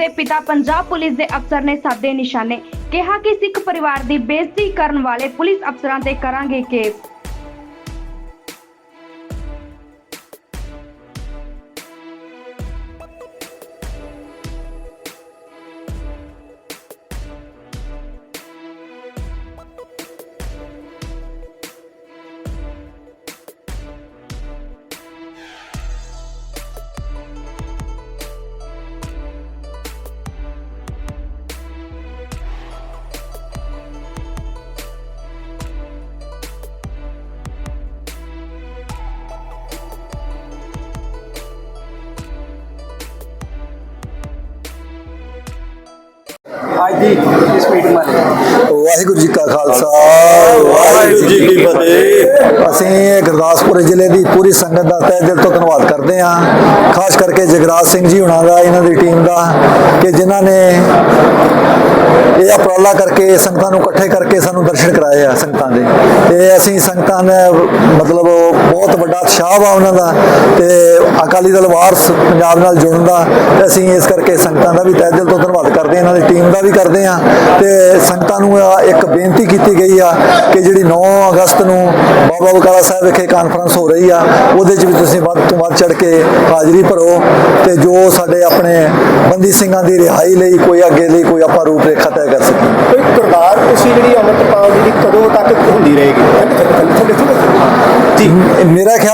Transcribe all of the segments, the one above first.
ਦੇ ਪਿਤਾ ਪੰਜਾਬ ਪੁਲਿਸ ਦੇ ਅਫਸਰ ਨੇ ਸਾਦੇ ਨਿਸ਼ਾਨੇ ਕਿਹਾ ਕਿ ਸਿੱਖ ਪਰਿਵਾਰ ਦੀ ਬੇਇੱਜ਼ਤੀ ਕਰਨ ਵਾਲੇ ਪੁਲਿਸ ਅਫਸਰਾਂ ਤੇ ਕਰਾਂਗੇ ਕੇਸ। ਅੱਜ ਦੀ ਵਾਹਿਗੁਰੂ ਜੀ ਕਾ ਖਾਲਸਾ ਵਾਹਿਗੁਰੂ ਜੀ ਕੀ ਫਤਿਹ। ਅਸੀਂ ਗੁਰਦਾਸਪੁਰ ਜ਼ਿਲ੍ਹੇ ਦੀ ਪੂਰੀ ਸੰਗਤ ਦਾ ਤਹਿ ਦਿਲ ਤੋਂ ਧੰਨਵਾਦ ਕਰਦੇ ਹਾਂ। ਖਾਸ ਕਰਕੇ ਜਗਰਾਜ ਸਿੰਘ ਜੀ ਹੁਣਾਂ ਦਾ ਇਹਨਾਂ ਦੀ ਟੀਮ ਦਾ ਕਿ ਜਿਨ੍ਹਾਂ ਨੇ ਇਹ ਉਪਰਾਲਾ ਕਰਕੇ ਸੰਗਤਾਂ ਨੂੰ ਇਕੱਠੇ ਕਰਕੇ ਸਾਨੂੰ ਦਰਸ਼ਨ ਕਰਾਏ ਆ ਸੰਗਤਾਂ ਦੇ। ਤੇ ਅਸੀਂ ਸੰਗਤਾਂ ਨੇ ਮਤਲਬ ਬਹੁਤ ਵੱਡਾ ਉਤਸ਼ਾਹ ਵਾ ਉਹਨਾਂ ਦਾ ਤੇ ਅਕਾਲੀ ਦਲ ਵਾਰਸ ਪੰਜਾਬ ਨਾਲ ਜੁੜਨ ਦਾ ਤੇ ਅਸੀਂ ਇਸ ਕਰਕੇ ਸੰਗਤਾਂ ਦਾ ਵੀ ਤਹਿ ਦਿਲ ਤੋਂ ਧੰਨਵਾਦ ਕਰਦੇ ਹਾਂ ਇਹਨਾਂ ਦੀ ਟੀਮ ਦਾ ਵੀ ਕਰਦੇ ਹਾਂ। ਤੇ ਸੰਗਤਾਂ ਨੂੰ ਇੱਕ ਬੇਨਤੀ ਕੀਤੀ ਗਈ ਆ ਕਿ ਜਿਹੜੀ 9 ਅਗਸਤ ਨੂੰ ਬਾਬਾ ਬਕਾਲਾ ਸਾਹਿਬ ਵਿਖੇ ਕਾਨਫਰੰਸ ਹੋ ਰਹੀ ਆ ਉਹਦੇ 'ਚ ਵੀ ਤੁਸੀਂ ਵੱਧ ਤੋਂ ਵੱਧ ਚੜ ਕੇ ਹਾਜ਼ਰੀ ਭਰੋ ਤੇ ਜੋ ਸਾਡੇ ਆਪਣੇ ਬੰਦੀ ਸਿੰਘਾਂ ਦੀ ਰਿਹਾਈ ਲਈ ਕੋਈ ਅੱਗੇ ਲਈ ਕੋਈ ਆਪਾਂ ਰੂਪ ਰੇਖਾ ਤੈਅ ਕਰ ਸਕੀਏ। ਕੋਈ ਕਿਰਦਾਰ ਤੁਸੀਂ ਜਿਹੜੀ ਅੰਮ੍ਰਿਤਪਾਲ ਜੀ ਦੀ ਕਦੋਂ ਤੱਕ ਹੁੰਦੀ ਰਹੇਗੀ?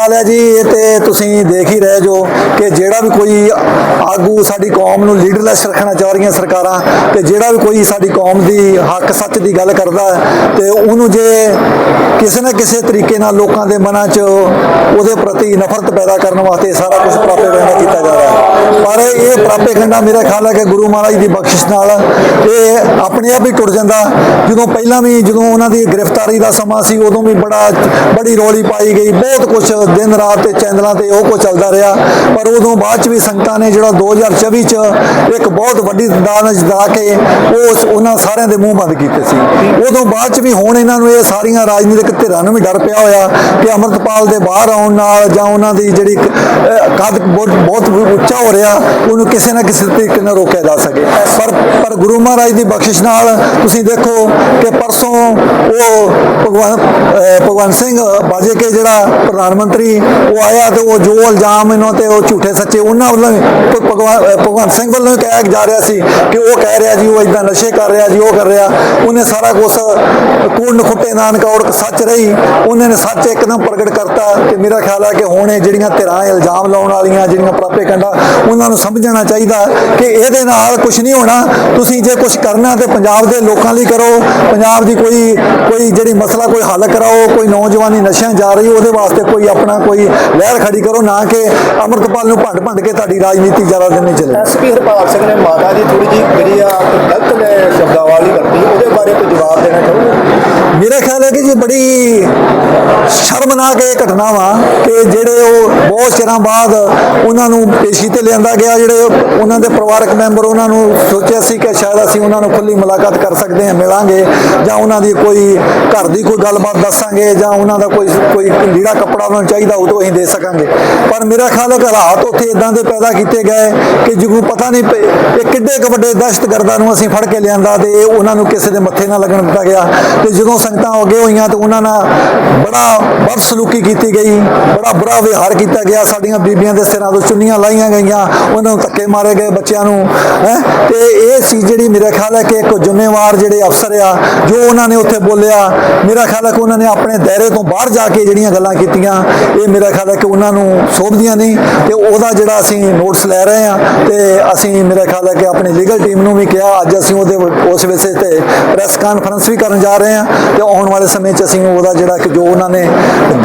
ਮੇਰਾ ਹੈ ਜੀ, ਇਹ ਤੇ ਤੁਸੀਂ ਦੇਖ ਹੀ ਰਹੇ ਜੋ ਕਿ ਜਿਹੜਾ ਵੀ ਕੋਈ ਆਗੂ ਸਾਡੀ ਕੌਮ ਨੂੰ ਲੀਡਰਲੈਸ ਰੱਖਣਾ ਚਾਹ ਰਹੀਆਂ ਸਰਕਾਰਾਂ, ਤੇ ਜਿਹੜਾ ਵੀ ਕੋਈ ਸਾਡੀ ਕੌਮ ਦੀ ਹੱਕ ਸੱਚ ਦੀ ਗੱਲ ਕਰਦਾ ਹੈ, ਤੇ ਉਹਨੂੰ ਜੇ ਕਿਸੇ ਨਾ ਕਿਸੇ ਤਰੀਕੇ ਨਾਲ ਲੋਕਾਂ ਦੇ ਮਨਾਂ 'ਚ ਉਹਦੇ ਪ੍ਰਤੀ ਨਫ਼ਰਤ ਪੈਦਾ ਕਰਨ ਵਾਸਤੇ ਸਾਰਾ ਕੁਝ ਪ੍ਰਾਪੇਗੰਡਾ ਕੀਤਾ ਜਾ ਰਿਹਾ ਹੈ। ਪਰ ਇਹ ਪ੍ਰਾਪੇਗੰਡਾ ਮੇਰਾ ਖਿਆਲ ਹੈ ਕਿ ਗੁਰੂ ਮਹਾਰਾਜ ਦੀ ਬਖਸ਼ਿਸ਼ ਨਾਲ ਇਹ ਆਪਣੇ ਆਪ ਹੀ ਟੁੱਟ ਜਾਂਦਾ। ਜਦੋਂ ਪਹਿਲਾਂ ਵੀ ਜਦੋਂ ਉਹਨਾਂ ਦੀ ਗ੍ਰਿਫਤਾਰੀ ਦਾ ਸਮਾਂ ਸੀ, ਉਦੋਂ ਵੀ ਬੜਾ, ਬੜੀ ਰੌਲੀ ਪਾਈ ਗਈ, ਬਹੁਤ ਕੁਝ ਦਿਨ ਰਾਤ ਤੇ ਚੈਨਲਾਂ ਤੇ ਉਹ ਕੁਝ ਚੱਲਦਾ ਰਿਹਾ। ਪਰ ਉਦੋਂ ਬਾਅਦ ਚ ਵੀ ਸੰਗਤਾਂ ਨੇ ਜਿਹੜਾ 2024 ਚ ਇੱਕ ਬਹੁਤ ਵੱਡੀ ਦਾਨ ਜਿਤਾ ਕੇ ਉਸ ਉਹਨਾਂ ਸਾਰਿਆਂ ਦੇ ਮੂੰਹ ਬੰਦ ਕੀਤੇ ਸੀ। ਉਦੋਂ ਬਾਅਦ ਚ ਵੀ ਹੁਣ ਇਹਨਾਂ ਨੂੰ ਇਹ ਸਾਰੀਆਂ ਰਾਜਨੀਤਿਕ ਧਿਰਾਂ ਨੂੰ ਵੀ ਡਰ ਪਿਆ ਹੋਇਆ ਕਿ ਅਮਰਤਪਾਲ ਦੇ ਬਾਹਰ ਆਉਣ ਨਾਲ ਜਾਂ ਉਹਨਾਂ ਦੀ ਜਿਹੜੀ ਕਦ ਬਹੁਤ ਬਹੁਤ ਉੱਚਾ ਹੋ ਰਿਹਾ, ਉਹਨੂੰ ਕਿਸੇ ਨਾ ਕਿਸੇ ਤਰੀਕੇ ਨਾਲ ਰੋਕਿਆ ਜਾ ਸਕੇ। ਪਰ ਪਰ ਗੁਰੂ ਮਹਾਰਾਜ ਦੀ ਬਖਸ਼ਿਸ਼ ਨਾਲ ਤੁਸੀਂ ਦੇਖੋ ਕਿ ਪਰਸੋਂ ਉਹ ਭਗਵਾਨ, ਅਹ ਭਗਵੰਤ ਸਿੰਘ ਬਾਜੇਕੇ ਜਿਹੜਾ ਪ੍ਰਧਾਨ ਮੰਤਰੀ ਉਹ ਆਇਆ ਤੇ ਉਹ ਜੋ ਇਲਜ਼ਾਮ ਇਹਨਾਂ ਤੇ, ਉਹ ਝੂਠੇ ਸੱਚੇ, ਉਹਨਾਂ ਵੱਲੋਂ ਭ- ਭਗਵਾਨ ਭਗਵੰਤ ਸਿੰਘ ਵੱਲੋਂ ਹੀ ਕਿਹਾ ਜਾ ਰਿਹਾ ਸੀ ਕਿ ਉਹ ਕਹਿ ਰਿਹਾ ਜੀ, ਉਹ ਇਦਾਂ ਨਸ਼ੇ ਕਰ ਰਿਹਾ ਜੀ, ਉਹ ਕਰ ਰਿਹਾ। ਉਹਨੇ ਸਾਰਾ ਕੁਝ ਕੂੜ ਖੁੱਟੇ ਨਾਨਕ ਔਰ ਸੱਚ ਰਹੀ। ਉਹਨਾਂ ਨੇ ਸੱਚ ਇੱਕਦਮ ਪ੍ਰਗਟ ਕਰਤਾ ਤੇ ਮੇਰਾ ਖਿਆਲ ਹੈ ਕਿ ਹੁਣ ਇਹ ਜਿਹੜੀਆਂ ਧਿਰਾਂ ਇਲਜ਼ਾਮ ਲਾਉਣ ਵਾਲੀਆਂ, ਜਿਹੜੀਆਂ ਪ੍ਰਾਪੇਕੰਡਾ ਉਹਨਾਂ ਨੂੰ ਸਮਝਣਾ ਚਾਹੀਦਾ ਕਿ ਇਹਦੇ ਨਾਲ ਕੁਝ ਨਹੀਂ ਹੋਣਾ। ਤੁਸੀਂ ਜੇ ਕੁਝ ਕਰਨਾ ਤੇ ਪੰਜਾਬ ਦੇ ਲੋਕਾਂ ਲਈ ਕਰੋ। ਪੰਜਾਬ ਦੀ ਕੋਈ ਕੋਈ ਜਿਹੜੀ ਮਸਲਾ ਕੋਈ ਹੱਲ ਕਰਾਓ, ਕੋਈ ਨੌਜਵਾਨੀ ਨਸ਼ਿਆਂ ਜਾ ਰਹੀ, ਉਹਦੇ ਵਾਸਤੇ ਕੋਈ ਆਪਣਾ ਕੋਈ ਲਹਿਰ ਖੜੀ ਕਰੋ ਨਾ ਕਿ ਅਮਰਤਪਾਲ ਨੂੰ ਭੰਡ ਭੰਡ ਕੇ ਤੁਹਾਡੀ ਰਾਜਨੀਤੀ ਜ਼ਿਆਦਾ ਦਿਨ ਨਹੀਂ ਚੱਲੇ ਐਸਪੀ ਹਰਪਾਲ ਸਿੰਘ ਨੇ ਮਾਤਾ ਦੀ ਥੋੜੀ ਜਿਹੀ ਜਿਹੜੀ ਆ ਗਲਤ ਨੇ ਸ਼ਬਦਾਵਲੀ ਵਰਤੀ ਉਹਦੇ ਬਾਰੇ ਕੋਈ ਜਵਾਬ ਦੇਣਾ ਚਾਹੋਗੇ? ਮੇਰਾ ਖਿਆਲ ਹੈ ਕਿ ਜੀ ਬੜੀ ਸ਼ਰਮਨਾਕ ਇਹ ਘਟਨਾ ਵਾ ਕਿ ਜਿਹੜੇ ਉਹ ਬਹੁਤ ਚਿਰਾਂ ਬਾਅਦ ਉਹਨਾਂ ਨੂੰ ਪੇਸ਼ੀ ਤੇ ਲਿਆਂਦਾ ਗਿਆ ਜਿਹੜੇ ਉਹਨਾਂ ਦੇ ਪਰਿਵਾਰਕ ਮੈਂਬਰ ਉਹਨਾਂ ਨੂੰ ਸੋਚਿਆ ਸੀ ਕਿ ਸ਼ਾਇਦ ਅਸੀਂ ਉਹਨਾਂ ਨੂੰ ਖੁੱਲੀ ਮੁਲਾਕਾਤ ਕਰ ਸਕਦੇ ਹਾਂ ਮਿਲਾਂਗੇ ਜਾਂ ਉਹਨਾਂ ਦੀ ਕੋਈ ਘਰ ਦੀ ਕੋਈ ਗੱਲਬਾਤ ਦੱਸਾਂਗੇ ਜਾਂ ਉਹਨਾਂ ਦਾ ਕੋਈ ਕੋਈ ਲੀੜਾ ਕੱਪੜਾ ਉਹਨਾਂ ਨੂੰ ਚਾਹੀਦਾ ਉਹ ਤੋਂ ਅਸੀਂ ਦੇ ਸਕਾਂਗੇ। ਪਰ ਮੇਰਾ ਖਿਆਲ ਹੈ ਕਿ ਹਾਲਾਤ ਉੱਥੇ ਇਦਾਂ ਦੇ ਪੈਦਾ ਕੀਤੇ ਗਏ ਕਿ ਜਿਹਨੂੰ ਪਤਾ ਨਹੀਂ ਇਹ ਕਿੱਡੇ ਕੁ ਵੱਡੇ ਦਹਿਸ਼ਤਗਰਦਾਂ ਨੂੰ ਅਸੀਂ ਫੜ ਕੇ ਲਿਆਂਦਾ ਤੇ ਉਹਨਾਂ ਨੂੰ ਕਿਸੇ ਦੇ ਮੱਥੇ ਨਾ ਲੱਗਣ ਦਿੱਤਾ ਗਿਆ। ਤੇ ਜਦੋਂ ਸੰਗਤਾਂ ਅੱਗੇ ਹੋਈਆਂ ਤੇ ਉਹਨਾਂ ਨਾਲ ਬੜਾ ਬਦਸਲੂਕੀ ਕੀਤੀ ਗਈ, ਬੜਾ ਬੁਰਾ ਵਿਹਾਰ ਕੀਤਾ ਗਿਆ। ਸਾਡੀਆਂ ਬੀਬੀਆਂ ਦੇ ਸਿਰਾਂ ਤੋਂ ਚੁੰਨੀਆਂ ਲਾਈਆਂ ਗਈਆਂ, ਉਹਨਾਂ ਨੂੰ ਧੱਕੇ ਮਾਰੇ ਗਏ ਬੱਚਿਆਂ ਨੂੰ, ਹੈ? ਤੇ ਇਹ ਸੀ ਜਿਹੜੀ ਮੇਰਾ ਖਿਆਲ ਹੈ ਕਿ ਇੱਕ ਜ਼ਿੰਮੇਵਾਰ ਜਿਹੜੇ ਅਫਸਰ ਆ, ਜੋ ਉਹਨਾਂ ਨੇ ਉੱਥੇ ਬੋਲਿਆ, ਮੇਰਾ ਖਿਆਲ ਹੈ ਕਿ ਉਹਨਾਂ ਨੇ ਆਪਣੇ ਦਾਇਰੇ ਤੋਂ ਬਾਹਰ ਜਾ ਕੇ ਜਿਹੜੀਆਂ ਗੱਲਾਂ ਕੀਤੀਆਂ ਇਹ ਮੇਰਾ ਖਿਆਲ ਹੈ ਕਿ ਉਹਨਾਂ ਨੂੰ ਸੋਭਦੀਆਂ ਨਹੀਂ ਤੇ ਉਹਦਾ ਜਿਹੜਾ ਅਸੀਂ ਨੋਟਸ ਲੈ ਰਹੇ ਹਾਂ ਤੇ ਅਸੀਂ ਮੇਰਾ ਖਿਆਲ ਹੈ ਕਿ ਆਪਣੀ ਲੀਗਲ ਟੀਮ ਨੂੰ ਵੀ ਕਿਹਾ, ਅੱਜ ਅਸੀਂ ਉਹਦੇ ਉਸ ਵਿਸ਼ੇ ਤੇ ਪ੍ਰੈਸ ਕਾਨਫਰੰਸ ਵੀ ਕਰਨ ਜਾ ਰਹੇ ਹਾਂ ਤੇ ਆਉਣ ਵਾਲੇ ਸਮੇਂ 'ਚ ਅਸੀਂ ਉਹਦਾ ਜਿਹੜਾ ਕਿ ਜੋ ਉਹਨਾਂ ਨੇ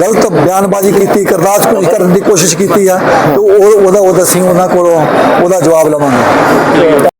ਗਲਤ ਬਿਆਨਬਾਜ਼ੀ ਕੀਤੀ ਕਰਦਾਸਪੁਰੀ ਕਰਨ ਦੀ ਕੋਸ਼ਿਸ਼ ਕੀਤੀ ਆ, ਤੇ ਉਹ, ਉਹਦਾ ਉਹਦਾ ਅਸੀਂ ਉਹਨਾਂ ਕੋਲੋਂ ਉਹਦਾ ਜਵਾਬ ਲਵਾਂਗੇ।